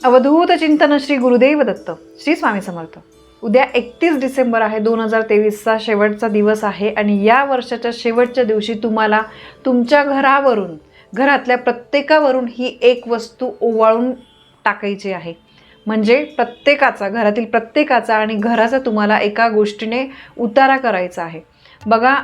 अवधूत चिंतन श्री गुरुदेव दत्त श्री स्वामी समर्थ. उद्या एकतीस डिसेंबर आहे दोन हजार तेवीसचा शेवटचा दिवस आहे आणि या वर्षाच्या शेवटच्या दिवशी तुम्हाला तुमच्या घरावरून घरातल्या प्रत्येकावरून ही एक वस्तू ओवाळून टाकायची आहे. म्हणजे प्रत्येकाचा घरातील प्रत्येकाचा आणि घराचा तुम्हाला एका गोष्टीने उतारा करायचा आहे. बघा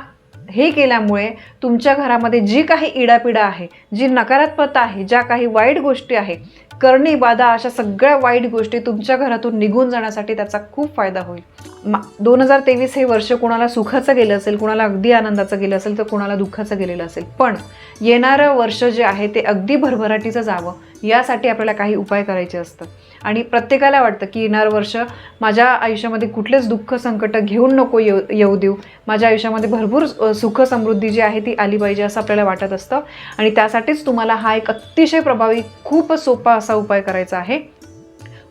हे केल्यामुळे तुमच्या घरामध्ये जी काही इडापिडा आहे जी नकारात्मकता आहे ज्या काही वाईट गोष्टी आहे करणी बाधा अशा सगळ्या वाईट गोष्टी तुमच्या घरातून निघून जाण्यासाठी त्याचा खूप फायदा होईल. मा दोन हजार तेवीस हे वर्ष कोणाला सुखाचं गेलं असेल कोणाला अगदी आनंदाचं गेलं असेल तर कोणाला दुःखाचं गेलेलं असेल. पण येणारं वर्ष जे आहे ते अगदी भरभराटीचं जावं यासाठी आपल्याला काही उपाय करायचे असतात. आणि प्रत्येकाला वाटतं की येणारं वर्ष माझ्या आयुष्यामध्ये कुठलेच दुःख संकट घेऊन नको येऊ येऊ देऊ. माझ्या आयुष्यामध्ये भरपूर सुख समृद्धी जी आहे ती आली पाहिजे असं आपल्याला वाटत असतं. आणि त्यासाठीच तुम्हाला हा एक अतिशय प्रभावी खूप सोपा असा उपाय करायचा आहे.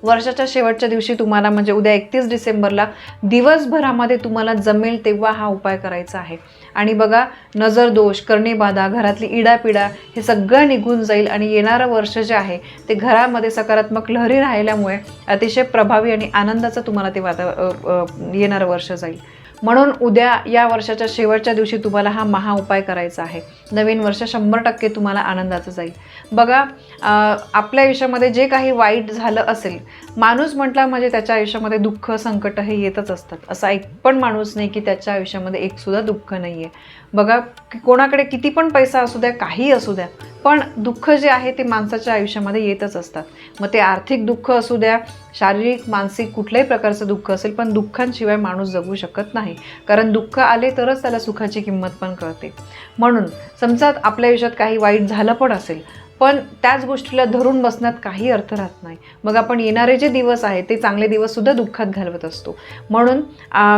वर्षाच्या शेवटच्या दिवशी तुम्हाला म्हणजे उद्या एकतीस डिसेंबरला दिवसभरामध्ये तुम्हाला जमेल तेव्हा हा उपाय करायचा आहे. आणि बघा नजर दोष करणेबाधा घरातली इडापिडा हे सगळं निघून जाईल आणि येणारं वर्ष जे आहे ते घरामध्ये सकारात्मक लहरी राहिल्यामुळे अतिशय प्रभावी आणि आनंदाचं तुम्हाला ते वाता येणारं वर्ष जाईल. म्हणून उद्या या वर्षाच्या शेवटच्या दिवशी तुम्हाला हा महा उपाय करायचा आहे. नवीन वर्ष शंभर टक्के तुम्हाला आनंदाचं जाईल. बघा आपल्या आयुष्यामध्ये जे काही वाईट झालं असेल माणूस म्हटला म्हणजे त्याच्या आयुष्यामध्ये दुःख संकट हे येतच असतात. असा एक पण माणूस नाही की त्याच्या आयुष्यामध्ये एकसुद्धा दुःख नाही आहे बघा की कोणाकडे किती पण पैसा असू द्या काही असू द्या पण दुःख जे आहे ते माणसाच्या आयुष्यामध्ये येतच असतात. मग ते आर्थिक दुःख असू द्या शारीरिक मानसिक कुठल्याही प्रकारचं दुःख असेल पण दुःखांशिवाय माणूस जगू शकत नाही. कारण दुःख आले तरच त्याला सुखाची किंमत पण कळते. म्हणून समजा आपल्या आयुष्यात काही वाईट झालं पण असेल पण त्याच गोष्टीला धरून बसण्यात काही अर्थ राहत नाही. मग आपण येणारे जे दिवस आहेत ते चांगले दिवससुद्धा दुःखात घालवत असतो. म्हणून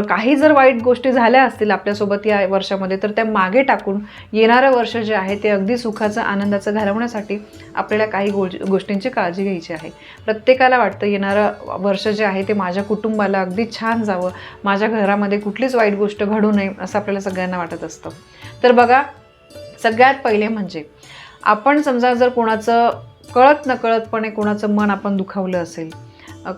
काही जर वाईट गोष्टी झाल्या असतील आपल्यासोबत या वर्षामध्ये तर त्या मागे टाकून येणारं वर्ष जे आहे ते अगदी सुखाचं आनंदाचं घालवण्यासाठी आपल्याला काही गो गोष्टींची काळजी घ्यायची आहे. प्रत्येकाला वाटतं येणारं वर्ष जे आहे ते माझ्या कुटुंबाला अगदी छान जावं. माझ्या घरामध्ये कुठलीच वाईट गोष्ट घडू नये असं आपल्याला सगळ्यांना वाटत असतं. तर बघा सगळ्यात पहिले म्हणजे आपण समजा जर कोणाचं कळत नकळतपणे कोणाचं मन आपण दुखावलं असेल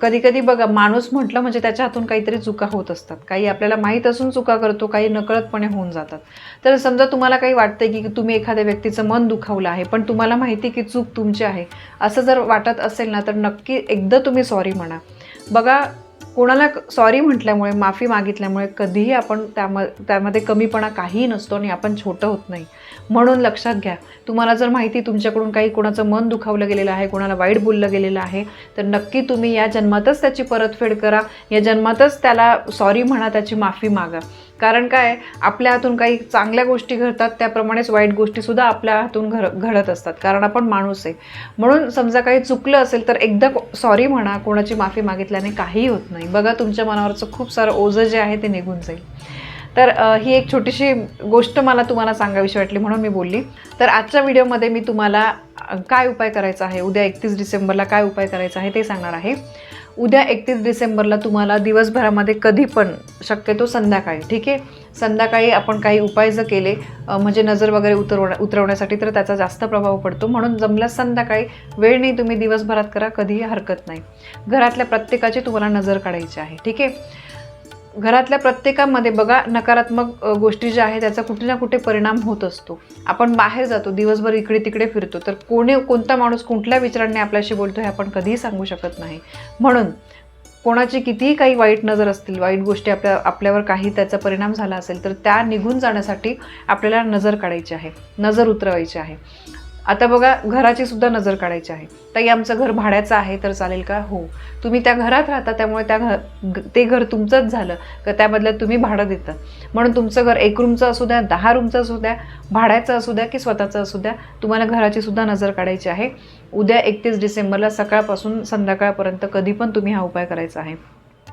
कधी कधी बघा माणूस म्हटलं म्हणजे त्याच्या हातून काहीतरी चुका होत असतात. काही आपल्याला माहीत असून चुका करतो काही नकळतपणे होऊन जातात. तर समजा तुम्हाला काही वाटतंय की तुम्ही एखाद्या व्यक्तीचं मन दुखावलं आहे पण तुम्हाला माहिती की चूक तुमची आहे असं जर वाटत असेल ना तर नक्की एकदा तुम्ही सॉरी म्हणा. बघा कोणाला सॉरी म्हटल्यामुळे माफी मागितल्यामुळे कधीही आपण त्याम त्यामध्ये कमीपणा काहीही नसतो आणि आपण छोटं होत नाही. म्हणून लक्षात घ्या तुम्हाला जर माहिती तुमच्याकडून काही कोणाचं मन दुखावलं गेलेलं आहे कोणाला वाईट बोललं गेलेलं आहे तर नक्की तुम्ही या जन्मातच त्याची परतफेड करा या जन्मातच त्याला सॉरी म्हणा त्याची माफी मागा. कारण काय आपल्या हातून काही चांगल्या गोष्टी घडतात त्याप्रमाणेच वाईट गोष्टीसुद्धा आपल्या हातून घड घडत असतात. कारण आपण माणूस आहे. म्हणून समजा काही चुकलं असेल तर एकदा सॉरी म्हणा कोणाची माफी मागितल्याने काहीही होत नाही. बघा तुमच्या मनावरचं खूप सारं ओझं जे आहे ते निघून जाईल. तर ही एक छोटीशी गोष्ट मला तुम्हाला सांगावीशी वाटली म्हणून मी बोलली. तर आजच्या व्हिडिओमध्ये मी तुम्हाला काय उपाय करायचा आहे? उद्या एकतीस डिसेंबरला काय उपाय करायचा आहे ते सांगणार आहे. उद्या एकतीस डिसेंबरला तुम्हाला दिवसभरामध्ये कधी पण शक्यतो संध्याकाळी ठीक आहे? संध्याकाळी आपण काही उपाय जर केले म्हणजे नजर वगैरे उतरवण्या उतरवण्यासाठी तर त्याचा जास्त प्रभाव पडतो. म्हणून जमल्यास संध्याकाळी वेळ नाही तुम्ही दिवसभरात करा कधीही हरकत नाही. घरातल्या प्रत्येकाची तुम्हाला नजर काढायची आहे ठीक आहे? घरातल्या प्रत्येकामध्ये बघा नकारात्मक गोष्टी ज्या आहेत त्याचा कुठे ना कुठे परिणाम होत असतो. आपण बाहेर जातो दिवसभर इकडे तिकडे फिरतो तर कोणी कोणता माणूस कुठल्या विचारांनी आपल्याशी बोलतो हे आपण कधीही सांगू शकत नाही. म्हणून कोणाची कितीही काही वाईट नजर असतील वाईट गोष्टी आपल्या आपल्यावर काही त्याचा परिणाम झाला असेल तर त्या निघून जाण्यासाठी आपल्याला नजर काढायची आहे नजर उतरवायची आहे. आता बघा घराची सुद्धा नजर काढायची आहे. ताई आमचं घर भाड्याचं आहे तर चालेल का? हो. तुम्ही त्या घरात राहता त्यामुळे त्या घर ते घर तुमचंच झालं का त्याबदल्यात तुम्ही भाडं देता? म्हणून तुमचं घर एक रूमचं असू द्या दहा रूमचं असू द्या भाड्याचं असू द्या की स्वतःचं असू द्या तुम्हाला घराची सुद्धा नजर काढायची आहे. उद्या एकतीस डिसेंबरला सकाळपासून संध्याकाळपर्यंत कधी पण तुम्ही हा उपाय करायचा आहे.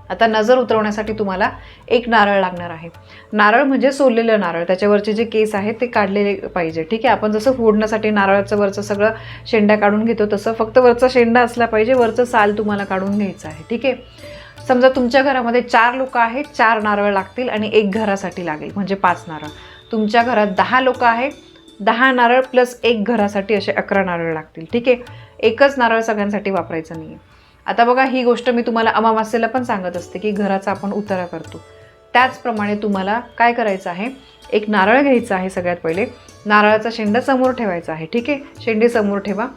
आता नजर उतरवण्यासाठी तुम्हाला एक नारळ लागणार आहे. नारळ म्हणजे सोललेलं नारळ. त्याच्यावरचे जे केस आहेत ते काढलेले पाहिजे. ठीक आहे? आपण जसं फोडण्यासाठी नारळाचं वरचं सगळं शेंड्या काढून घेतो तसं फक्त वरचा शेंडा असला पाहिजे. वरचं साल तुम्हाला काढून घ्यायचं आहे. ठीक आहे? समजा तुमच्या घरामध्ये चार लोक आहेत चार नारळ लागतील आणि एक घरासाठी लागेल म्हणजे पाच नारळ. तुमच्या घरात दहा लोक आहेत दहा नारळ प्लस एक घरासाठी असे अकरा नारळ लागतील. ठीक आहे? एकच नारळ सगळ्यांसाठी वापरायचं नाही आहे आता बघा ही गोष्ट मी तुम्हाला अमावास्येला पण सांगत असते की घराचा आपण उतारा करतो. त्याचप्रमाणे तुम्हाला काय करायचं आहे? एक नारळ घ्यायचा आहे सगळ्यात पहिले. नारळाचा शेंडा समोर ठेवायचा आहे ठीक आहे? शेंडी समोर ठेवा.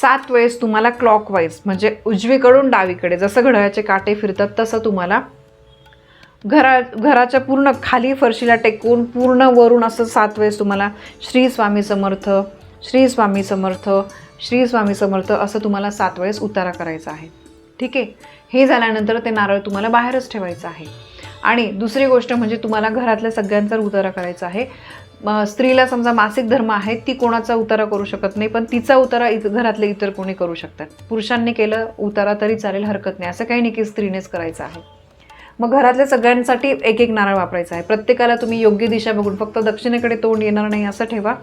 सात वेळेस तुम्हाला क्लॉकवाईज म्हणजे उजवीकडून डावीकडे जसं घड्याळाचे काटे फिरतात तसं तुम्हाला घरा घराच्या पूर्ण खाली फरशीला टेकून पूर्ण वरून असं सात वेळेस तुम्हाला श्री स्वामी समर्थ श्री स्वामी समर्थ श्री स्वामी समर्थ असं तुम्हाला सात वेळेस उतारा करायचा आहे. ठीक आहे? हे झाल्यानंतर ते नारळ तुम्हाला बाहेरच ठेवायचं आहे. आणि दुसरी गोष्ट म्हणजे तुम्हाला घरातल्या सगळ्यांचा उतारा करायचा आहे. स्त्रीला समजा मासिक धर्म आहे ती कोणाचा उतारा करू शकत नाही पण तिचा उतारा इत घरातले इतर कोणी करू शकतात. पुरुषांनी केलं उतारा तरी चालेल हरकत नाही. असं काही नाही की स्त्रीनेच करायचं आहे. मग घरातल्या सगळ्यांसाठी एक एक नारळ वापरायचा आहे. प्रत्येकाला तुम्ही योग्य दिशा बघून फक्त दक्षिणेकडे तोंड येणार नाही असं ठेवा.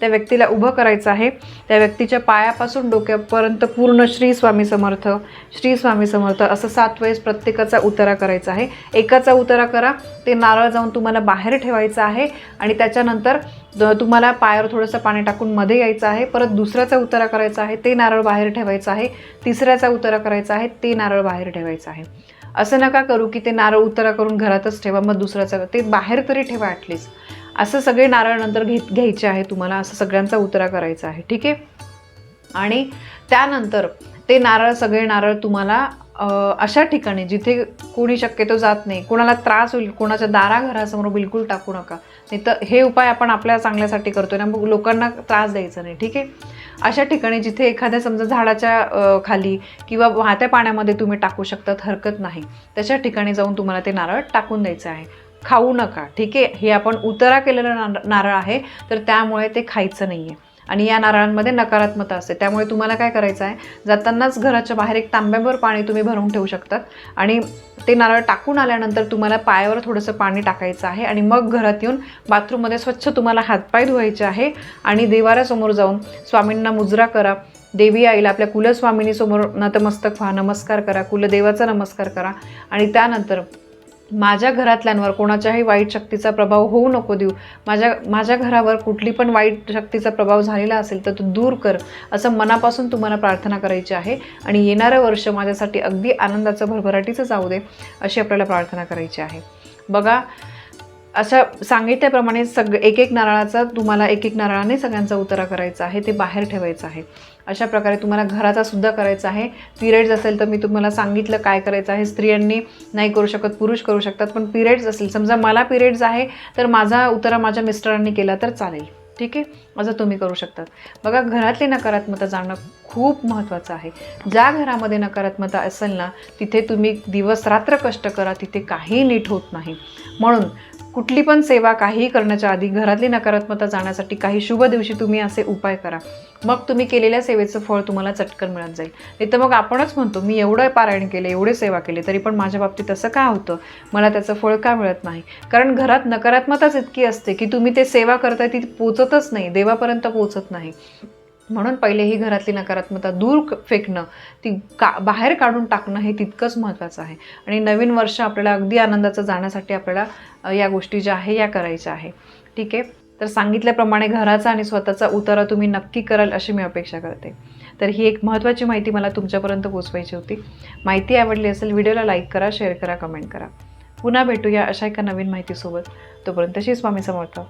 त्या व्यक्तीला उभं करायचं आहे. त्या व्यक्तीच्या पायापासून डोक्यापर्यंत पूर्ण श्री स्वामी समर्थ श्री स्वामी समर्थ असं सात वेळेस प्रत्येकाचा उतारा करायचा आहे. एकाचा उतारा करा ते नारळ जाऊन तुम्हाला बाहेर ठेवायचं आहे आणि त्याच्यानंतर तुम्हाला पायावर थोडंसं पाणी टाकून मध्ये यायचं आहे. परत दुसऱ्याचा उतारा करायचा आहे ते नारळ बाहेर ठेवायचं आहे. तिसऱ्याचा उतारा करायचा आहे ते नारळ बाहेर ठेवायचं आहे. असं नका करू की ते नारळ उतारा करून घरातच ठेवा मग दुसऱ्याचा ते बाहेर तरी ठेवा ॲटलिस्ट असं सगळे नारळ नंतर घेत घ्यायचे आहे तुम्हाला असं सगळ्यांचा उतरा करायचा आहे ठीक आहे? आणि त्यानंतर ते नारळ सगळे नारळ तुम्हाला अशा ठिकाणी जिथे कोणी शक्यतो जात नाही कोणाला त्रास होईल कोणाच्या दाराघरासमोर बिलकुल टाकू नका. नाही तर हे उपाय आपण आपल्या चांगल्यासाठी करतो ना मग लोकांना त्रास द्यायचा नाही ठीक आहे? अशा ठिकाणी जिथे एखाद्या समजा झाडाच्या खाली किंवा वाहत्या पाण्यामध्ये तुम्ही टाकू शकतात हरकत नाही. तशा ठिकाणी जाऊन तुम्हाला ते नारळ टाकून द्यायचं आहे. खाऊ नका ठीक आहे? हे आपण उतरा केलेलं नार- नारळ आहे तर त्यामुळे ते खायचं नाही आहे आणि या नारळांमध्ये नकारात्मकता असते. त्यामुळे तुम्हाला काय करायचं आहे? जातानाच घराच्या बाहेर एक तांब्याभर पाणी तुम्ही भरून ठेवू शकतात. आणि ते नारळ टाकून आल्यानंतर तुम्हाला पायावर थोडंसं पाणी टाकायचं आहे आणि मग घरात येऊन बाथरूममध्ये स्वच्छ तुम्हाला हातपाय धुवायचे आहे आणि देवाऱ्यासमोर जाऊन स्वामींना मुजरा करा. देवी आईला आपल्या कुलस्वामिनीसमोर नतमस्तक व्हा नमस्कार करा कुलदेवाचा नमस्कार करा. आणि त्यानंतर माझ्या घरातल्यांवर कोणाच्याही वाईट शक्तीचा प्रभाव होऊ नको देऊ. माझ्या माझ्या घरावर कुठली पण वाईट शक्तीचा प्रभाव झालेला असेल तर तो दूर कर असं मनापासून तुम्हाला प्रार्थना करायची आहे. आणि येणारं वर्ष माझ्यासाठी अगदी आनंदाचं भरभराटीचं जाऊ दे अशी आपल्याला प्रार्थना करायची आहे. बघा अशा सांगितल्याप्रमाणे सग एक एक नारळाचा तुम्हाला एक एक नारळाने सगळ्यांचा उतारा करायचा आहे ते बाहेर ठेवायचं आहे. अशा प्रकारे तुम्हाला घराचा सुद्धा करायचा आहे. पिरियड्स असेल तर मी तुम्हाला सांगितलं काय करायचं आहे. स्त्रियांनी नाही करू शकत पुरुष करू शकतात पण पिरियड्स असेल समजा मला पिरियड्स आहे तर माझा उतारा माझ्या मिस्टरांनी केला तर चालेल. ठीक आहे? असं तुम्ही करू शकतात. बघा घरातली नकारात्मकता जाणं खूप महत्त्वाचं आहे. ज्या घरामध्ये नकारात्मकता असेल ना तिथे तुम्ही दिवस रात्र कष्ट करा तिथे काही नीट होत नाही. म्हणून कुठली पण सेवा काहीही करण्याच्या आधी घरातली नकारात्मकता जाण्यासाठी काही शुभ दिवशी तुम्ही असे उपाय करा. मग तुम्ही केलेल्या सेवेचं फळ तुम्हाला चटकन मिळत जाईल. नाही तर मग आपणच म्हणतो मी एवढं पारायण केलं एवढे सेवा केले तरी पण माझ्या बाबतीत असं का होतं? मला त्याचं फळ का मिळत नाही? कारण घरात नकारात्मकताच इतकी असते की तुम्ही ते सेवा करताय ती पोचतच नाही देवापर्यंत पोचत नाही. म्हणून पहिले ही घरातली नकारात्मकता दूर फेकणं ती का बाहेर काढून टाकणं हे तितकंच महत्त्वाचं आहे. आणि नवीन वर्ष आपल्याला अगदी आनंदाचं जाण्यासाठी आपल्याला या गोष्टी ज्या आहे या करायच्या आहे. ठीक आहे? तर सांगितल्याप्रमाणे घराचा आणि स्वतःचा उतारा तुम्ही नक्की कराल अशी मी अपेक्षा करते. तर ही एक महत्त्वाची माहिती मला तुमच्यापर्यंत पोचवायची होती. माहिती आवडली असेल व्हिडिओला लाईक करा शेअर करा कमेंट करा. पुन्हा भेटूया अशा एका नवीन माहितीसोबत. तोपर्यंत श्री स्वामी समर्थ.